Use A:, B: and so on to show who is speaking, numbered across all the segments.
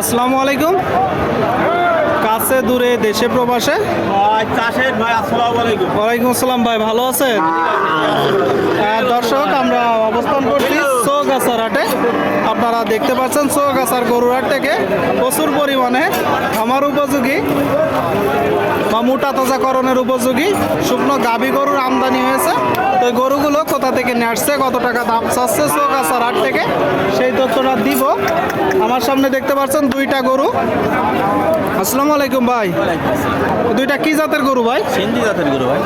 A: আসসালামু আলাইকুম। কাছে দূরে দেশে প্রবাসে?
B: ভাই চাষের ভাই আসসালামু আলাইকুম।
A: ওয়ালাইকুম আসসালাম ভাই ভালো আছেন? দর্শক আমরা অবস্থান করছি চৌগাছার হাটে আপনারা দেখতে পাচ্ছেন চৌগাছার গরুর হাট থেকে প্রচুর পরিমাণে আমার উপযোগী বা মোটা তাজাকরণের উপযোগী। শুকনো গাভী গরুর আমদানি হয়েছে। তো এই গরুগুলো কোথা থেকে নিয়ে আসছে কত টাকা দাম চাচ্ছে চৌগাছার হাট থেকে সেই তথ্যটা দিব। আমার সামনে দেখতে পাচ্ছেন দুইটা গরু। আসসালামু আলাইকুম ভাই। দুইটা কি জাতের গরু ভাই?
B: সিন্ধি জাতের গরু ভাই।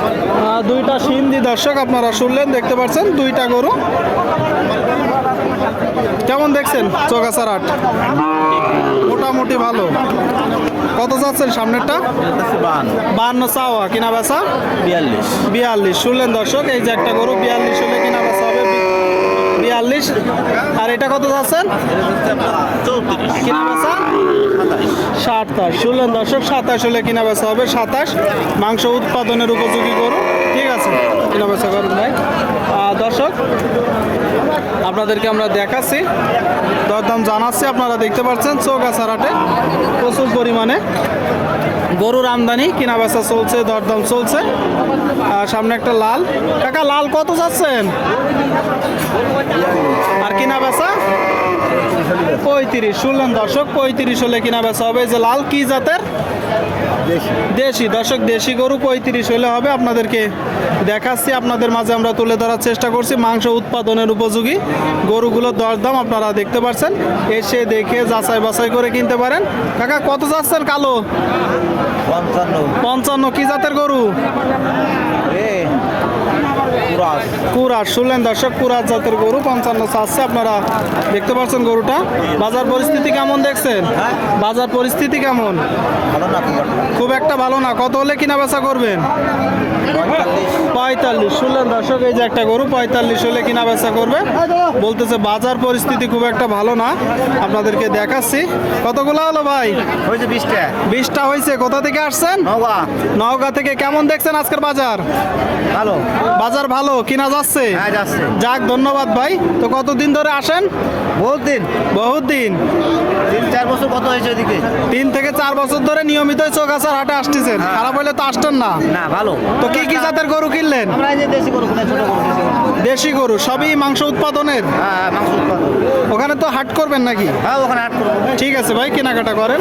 A: দুইটা সিন্ধি দর্শক আপনারা শুনলেন দেখতে পাচ্ছেন দুইটা গরু। কেমন দেখছেন চোখাচার আট মোটামুটি ভালো। কত যাচ্ছেন সামনেরটা? বান্ন চাওয়া কিনা বেচা?
B: বিয়াল্লিশ।
A: বিয়াল্লিশ। শুনলেন দর্শক এই যে একটা গরু বিয়াল্লিশ হলে কিনা বেচা হবে? বিয়াল্লিশ। আর এটা কত যাচ্ছেন কিনা বেচা? সাতাশ শুনলেন দর্শক, সাতাশ হলে কিনা বেচা হবে, সাতাশ। মাংস উৎপাদনের উপযোগী গরু, ঠিক আছে? কিনা বেচা করুন ভাই। দর্শক, আপনাদেরকে আমরা দেখাচ্ছি। দরদাম জানাচ্ছি, আপনারা দেখতে পাচ্ছেন চৌগাছার হাটে প্রচুর পরিমাণে গরুর আমদানি কিনা বেচা চলছে, দরদাম চলছে। সামনে একটা লাল। কাকা, লাল কত যাচ্ছেন আর কিনা বেচা পঁয়ত্রিশ শুনলেন দর্শক? পঁয়ত্রিশ হলে কিনা বেচা হবে। যে লাল কি জাতের? দেশি। দর্শক দেশি গরু পঁয়ত্রিশ হলে হবে আপনাদেরকে দেখাচ্ছি আপনাদের মাঝে আমরা তুলে ধরার চেষ্টা করছি মাংস উৎপাদনের উপযোগী গরুগুলোর দরদাম আপনারা দেখতে পাচ্ছেন এসে দেখে যাচাই বাছাই করে কিনতে পারেন। কাকা কত যাচ্ছেন কালো?
B: পঞ্চান্ন।
A: পঞ্চান্ন কি জাতের গরু?
B: কুরাস
A: শুনলেন দর্শক কুরাস জাতের গরু পঞ্চান্ন চাচ্ছে আপনারা দেখতে পাচ্ছেন গরুটা। বাজার পরিস্থিতি কেমন দেখছেন? বাজার পরিস্থিতি কেমন? খুব একটা ভালো না। কত হলে কিনা বেচা করবেন?
B: পঁয়তাল্লিশ
A: শুনলেন দর্শক এই যে একটা গরু পঁয়তাল্লিশ হলে কিনা বেচা করবে? বলতেছে বাজার পরিস্থিতি খুব একটা ভালো না আপনাদেরকে দেখাচ্ছি। কতগুলো হলো ভাই?
B: হয়েছে বিশটা।
A: বিশটা হয়েছে কোথা থেকে আসছেন? নওগাঁ। থেকে কেমন দেখছেন আজকের বাজার?
B: ভালো।
A: বাজার ভালো কিনা যাচ্ছে?
B: হ্যাঁ
A: যাক ধন্যবাদ ভাই। তো কতদিন ধরে আসেন?
B: বহুত দিন।
A: বহুত দিন।
B: তিন চার বছর কত হয়েছে এদিকে
A: তিন থেকে চার বছর ধরে নিয়মিত চৌগাছার হাটে আসতেছেন। খারাপ হলে তো আসতেন না।
B: না ভালো।
A: তো কি কি জাতের গরু কিনলেন?
B: আমরা এই যে দেশি গরু কিনে ছোট গরু দেশি গরু।
A: সবই মাংস উৎপাদনের?
B: হ্যাঁ হ্যাঁ, মাংস উৎপাদন।
A: ওখানে তো হাট করবেন নাকি?
B: হ্যাঁ ওখানে আট করব।
A: ঠিক আছে ভাই কেনাকাটা করেন।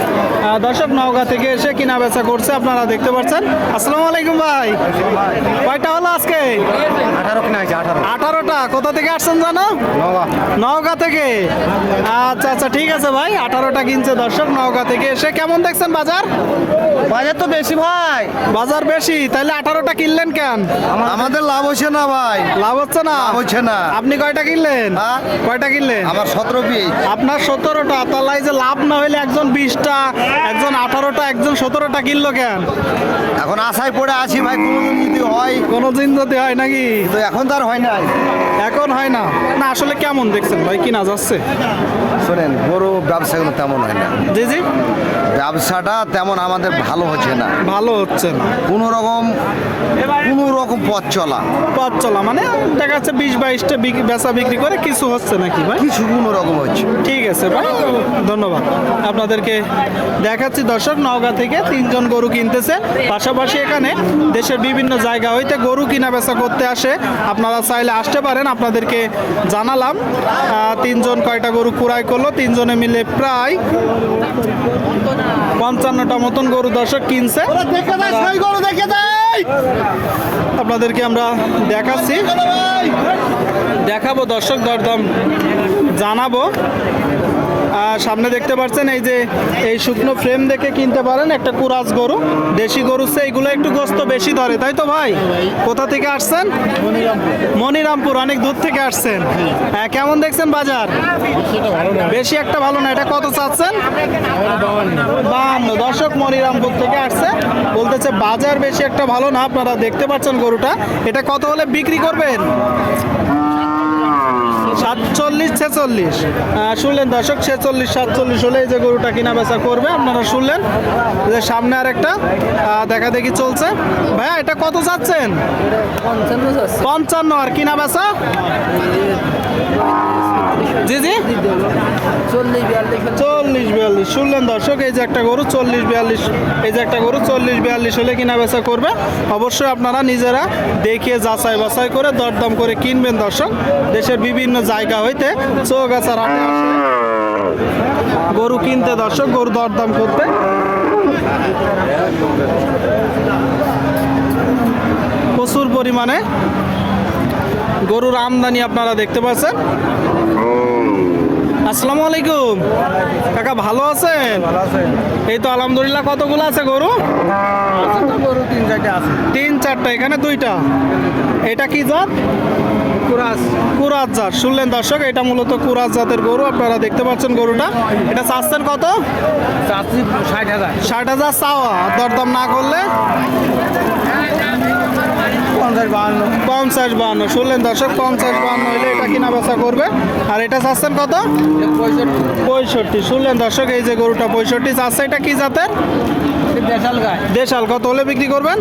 A: দর্শক নওগাঁ থেকে এসে কিনা বেচা করছে আপনারা দেখতে পাচ্ছেন। আসসালামু আলাইকুম ভাই। কয়টা হলো আজকে?
B: আঠারো কিনা হয়েছে আঠারো।
A: আঠারোটা। কোথা থেকে আসছেন জানো? নওগাঁ। থেকে। আচ্ছা আচ্ছা ঠিক আছে ভাই আঠারোটা কিনছে দর্শক নওগাঁ থেকে এসে কেমন দেখছেন বাজার?
B: বাজার তো বেশি ভাই।
A: বাজার বেশি তাহলে আঠারোটা কিনলেন কেন?
C: আমাদের লাভ হচ্ছে না ভাই।
A: লাভ হচ্ছে না?
C: হচ্ছে না।
A: আপনি কয়টা কিনলেন?
C: হ্যাঁ?
A: কয়টা কিনলেন?
C: আমার সতেরো পিস।
A: আপনার সতেরোটা তাহলে যে লাভ না হইলে একজন বিশটা একজন আঠারোটা একজন সতেরোটা কিনলো কেন?
C: এখন আশায় পড়ে আছি ভাই কোনোদিন যদি হয়
A: কোনো দিন যদি হয় নাকি?
C: তো এখন তো আর হয় না
A: এখন হয় না। না আসলে কেমন দেখছেন ভাই কিনা যাচ্ছে?
C: শোনেন বড় ব্যবসা কিন্তু তেমন হয় না।
A: জি জি।
C: ব্যবসাটা তেমন আমাদের ভালো হচ্ছে না।
A: ভালো হচ্ছে না।
C: কোনো রকম কোনো রকম পথ চলা।
A: পথ চলা মানে দেখা যাচ্ছে বিশ বাইশটা বেচা বিক্রি করে কিছু হচ্ছে নাকি ভাই?
C: কিছু কোনো রকম হচ্ছে।
A: ঠিক আছে ভাই ধন্যবাদ। আপনাদেরকে দেখাচ্ছি দর্শক নওগাঁ থেকে তিনজন গরু কিনতেছে। পাশাপাশি এখানে দেশের বিভিন্ন জায়গা হইতে গরু কিনা বেচা করতে আসে। আপনারা চাইলে আসতে পারেন আপনাদেরকে জানালাম। তিনজন কয়টা গরু কুড়াই করল তিনজনে মিলে প্রায় পঞ্চান্নটা মতন গরু দর্শক কিনছে। আপনাদেরকে আমরা দেখাচ্ছি। দেখাবো দর্শক দরদম জানাব। সামনে দেখতে পাচ্ছেন এই যে এই শুকনো ফ্রেম দেখে কিনতে পারেন একটা কুরাজ গরু দেশি গরু সে এইগুলো একটু গোস্ত বেশি ধরে তাই তো ভাই? কোথা থেকে আসছেন? মনিরামপুর। অনেক দূর থেকে আসছেন। হ্যাঁ কেমন দেখছেন বাজার? বেশি একটা ভালো না এটা কত চাচ্ছেন? বাহান্ন দর্শক মনিরামপুর থেকে আসছে। বলতেছে বাজার বেশি একটা ভালো না আপনারা দেখতে পাচ্ছেন গরুটা। এটা কত হলে বিক্রি করবেন? সাতচল্লিশ ছেচল্লিশ। আহ, শুনলেন দর্শক ছেচল্লিশ সাতচল্লিশ হলে এই যে গরুটা কিনা বেচা করবে আপনারা শুনলেন। যে সামনে আর একটা দেখা দেখি চলছে। ভাইয়া এটা কত চাচ্ছেন পঞ্চান্ন আর কিনা বেচা? জি জি। চল্লিশ বিয়াল্লিশ শুনলেন দর্শক এই যে একটা গরু চল্লিশ বিয়াল্লিশ। এই যে একটা গরু চল্লিশ বিয়াল্লিশ হলে কিনা বেচা করবে। অবশ্যই আপনারা নিজেরা দেখে যাচাই বাছাই করে দরদাম করে কিনবেন দর্শক। দেশের বিভিন্ন জায়গা হইতে চৌগাছার হাটে আসে। গরু কিনতে দর্শক গরু দরদাম করতে। প্রচুর পরিমাণে গরুর আমদানি আপনারা দেখতে পাচ্ছেন। আসসালামু আলাইকুম। কাকা ভালো আছেন? এই তো আলহামদুলিল্লাহ কতগুলো আছে গরু?
B: গরু তিন চারটে আছে।
A: তিন চারটা এখানে দুইটা। এটা কি জাত?
B: কুরাস।
A: কুরাজ জাত। শুনলেন দর্শক এটা মূলত কুরাজ জাতের গরু আপনারা দেখতে পাচ্ছেন গরুটা। এটা চাচ্ছেন কত?
B: ষাট হাজার।
A: ষাট হাজার চাওয়া। দরদাম না করলে?
B: পঞ্চাশ বাহান্ন
A: পঞ্চাশ বাহান্ন শুনলেন দর্শক পঞ্চাশ বাহান্ন হলে এটা কিনা বেচা করবে? আর এটা চাচ্ছেন কত?
B: পঁয়ষট্টি।
A: শুনলেন দর্শক এই যে গরুটা পঁয়ষট্টি চাচ্ছে এটা কি জাতের?
B: দেশাল গায়
A: দেশাল কত হলে বিক্রি করবেন?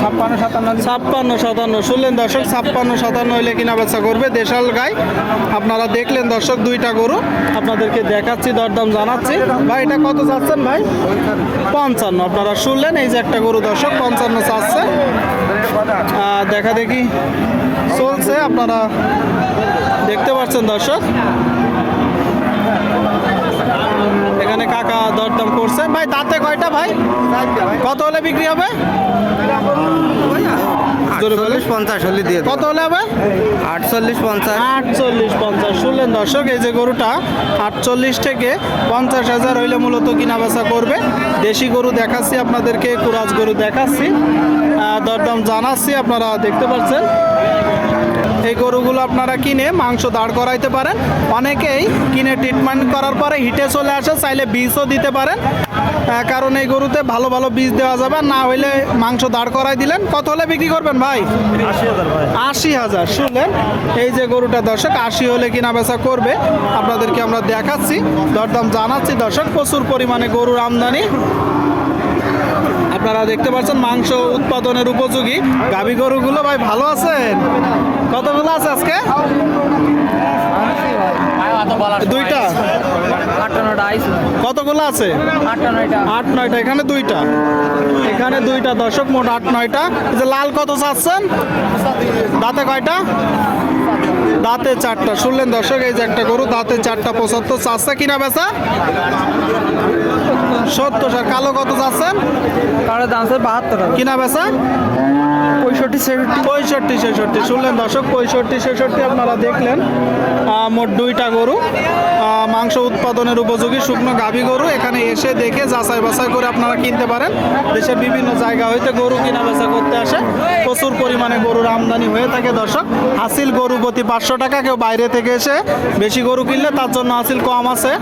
B: ছাপ্পান্ন সাতান্ন।
A: ছাপ্পান্ন সাতান্ন। শুনলেন দর্শক ছাপ্পান্ন সাতান্ন হইলে কিনা বেচা করবে দেশাল গাই। আপনারা দেখলেন দর্শক দুইটা গরু। আপনাদেরকে দেখাচ্ছি দরদাম জানাচ্ছি। ভাই এটা কত চাচ্ছেন ভাই? পঞ্চান্ন। আপনারা শুনলেন এই যে একটা গরু দর্শক পঞ্চান্ন চাচ্ছে। দেখা দেখি চলছে আপনারা দেখতে পাচ্ছেন দর্শক। এখানে কাকা দরদাম করছে। ভাই দাঁতে কয়টা ভাই? কত হলে বিক্রি হবে।
B: আটচল্লিশ পঞ্চাশ হলে দিয়ে
A: কত হলে হবে?
B: আটচল্লিশ পঞ্চাশ।
A: আটচল্লিশ পঞ্চাশ। শুনলেন দর্শক এই যে গরুটা আটচল্লিশ থেকে পঞ্চাশ হাজার হইলে মূলত কিনা বেচা করবে। দেশি গরু দেখাচ্ছি আপনাদেরকে কুরাজ গরু দেখাচ্ছি। দরদাম জানাচ্ছি আপনারা দেখতে পাচ্ছেন। এই গরুগুলো আপনারা কিনে মাংস দাঁড় করাইতে পারেন। অনেকেই কিনে ট্রিটমেন্ট করার পরে হিটে চলে আসে চাইলে বীজও দিতে পারেন। কারণ এই গরুতে ভালো ভালো বীজ দেওয়া যাবে না হইলে মাংস দাঁড় করাই দিলেন। কত হলে বিক্রি করবেন ভাই?
B: আশি হাজার ভাই।
A: আশি হাজার শুনলেন? এই যে গরুটা দর্শক আশি হলে কিনা বেচা করবে। আপনাদেরকে আমরা দেখাচ্ছি দরদাম জানাচ্ছি। দর্শক প্রচুর পরিমাণে গরুর আমদানি। আপনারা দেখতে পাচ্ছেন মাংস উৎপাদনের উপযোগী। গাভী গরুগুলো ভাই ভালো আছেন? কতগুলো আছে আজকে? দুইটা? কতগুলো আছে? আট, নয়টা। এখানে দুইটা। এখানে দুইটা দর্শক, মোট আট, নয়টা। যে লাল কত চাচ্ছেন? দাঁতে কয়টা? দাঁতে চারটা শুনলেন দর্শক এই যে একটা গরু দাঁতে চারটা পঁচাত্তর চাচ্ছে কিনা বেচা? সত্তর স্যার কালো কত চাচ্ছেন?
B: কারও দাম স্যার বাহাত্তর
A: কিনা বেচা?
B: পঁয়ষট্টি, ছেষট্টি?
A: পঁয়ষট্টি, ছেষট্টি। শুনলেন দর্শক, পঁয়ষট্টি, ছেষট্টি আপনারা দেখলেন। মোট দুইটা গরু। মাংস উৎপাদনের উপযোগী শুকনো গাভী গরু। এখানে এসে দেখে যাচাই বাছাই করে আপনারা কিনতে পারেন। দেশের বিভিন্ন জায়গা হইতে গরু কিনা বেচা করতে আসে। প্রচুর পরিমাণে গরুর আমদানি হয়ে থাকে দর্শক। হাসিল গরু প্রতি পাঁচশো টাকা। কেউ বাইরে থেকে এসে বেশি গরু কিনলে তার জন্য হাসিল কম আছে।